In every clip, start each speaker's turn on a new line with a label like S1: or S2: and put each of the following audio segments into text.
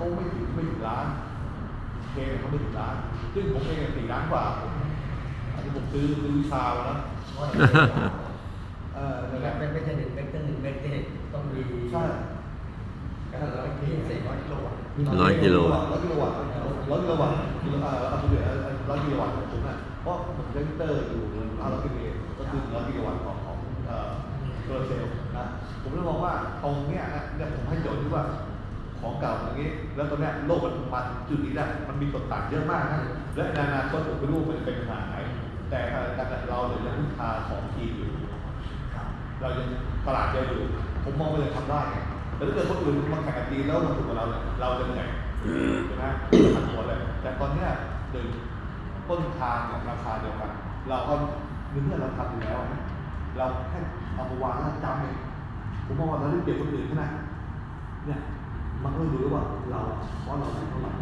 S1: เขาไม่ถึงไม่ถึงล้านเคเขาไม่ถึงล้านซึ่งผมเองสี่ล้านกว่าผมอันนี้ผมซื้อซื้อวิชามาแล้วเออนั่นแหละ
S2: ไม่ไม่ใช่หนึ่งเมตรหนึ่งเมตรเนี่ยต้องมี
S1: ใช่
S2: ก็ร้อยยี่สิบร้อยกิโลอะ
S3: ร้อยกิโล
S1: ร้อยกิโลวัตต์ร้อยกิโลวัตต์กิโลเอ่อเอาไปเลยร้อยกิโลวัตต์ของผมน่ะเพราะผมใช้มิเตอร์อยู่ห้าร้อยกิโลวัตต์ก็คือร้อยกิโลวัตต์ของของเอ่อโซลาร์เซลล์นะผมเลยมองว่าตรงเนี้ยนะเนี่ยผมให้โจทย์ที่ว่า ของเก่าอย่างนี้ แล้วตอนนี้โลกมันมันจุดนี้แหละมันมีส่วนต่างเยอะมากนะและในอนาคตผมไม่รู้มันจะเป็นขนาดไหนแต่ขณะเดียวกันเราเลยยังพึ่งพาของทีอยู่เรายังตลาดเยอะอยู่ ผมมองว่าเราทำได้ไงแต่ถ้าเกิดคนอื่นมาแข่งกันดีแล้วมาถูกกับเราเนี่ยเราจะเหนื่อยใช่ไหมทันหัวเลยแต่ตอนเนี้ยหนึ่งต้นทางเนี่ยราคาเดียวกัน เราก็เมื่อเราทำอยู่แล้ว เราแค่เอามาวางแล้วจำเองผมมองว่าเราได้เปรียบคนอื่นขนาดเนี่ย มันก็เลยดูได้ว่าเราว่าเราได้เท่าไหร่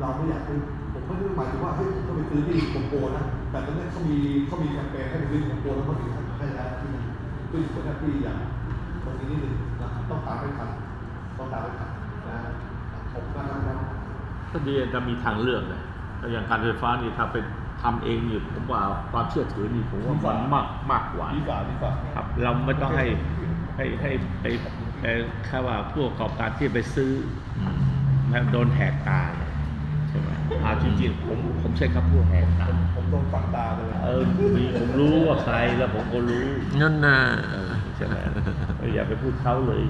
S1: เราไม่อยากเป็นผมไม่ได้หมายถึงว่าเฮ้ยผมต้องไปซื้อที่โกโปรนะแต่ตอนนี้เขามีเขามีแคมเปญให้ไปซื้อโกโปรแล้วเขาถึงให้แล้วที่มันขึ้นคนที่อย่างตรงนี้นิดนึงนะต้องตามให้ทันต้องตามให้ทันนะผมก็ทำแล้ว
S4: ก็ดีจะมีทางเลือกเลยอย่างการไฟฟ้านี่ถ้าเป็นทำเองนี่ผมว่าความเชื่อถือนี่ผมว่ามันมากมากกว่า
S1: ดีกว่าดีกว่า
S4: ครับ เราไม่ต้องให้ ให้ให้ไปไปแค่ว่าผู้ประกอบการที่ไปซื้อแล้วโดนแหกตาเนี่ยใช่ไหมอาจริงๆผมผมใช้คำพูดแหกตา
S1: ผมโดนฝังตาเลย
S4: เออมีผมรู้ว่าใครแล้วผมก็รู้
S3: นั่นน่ะ
S4: เออใช่ไหมเอออย่าไปพูดเขาเลย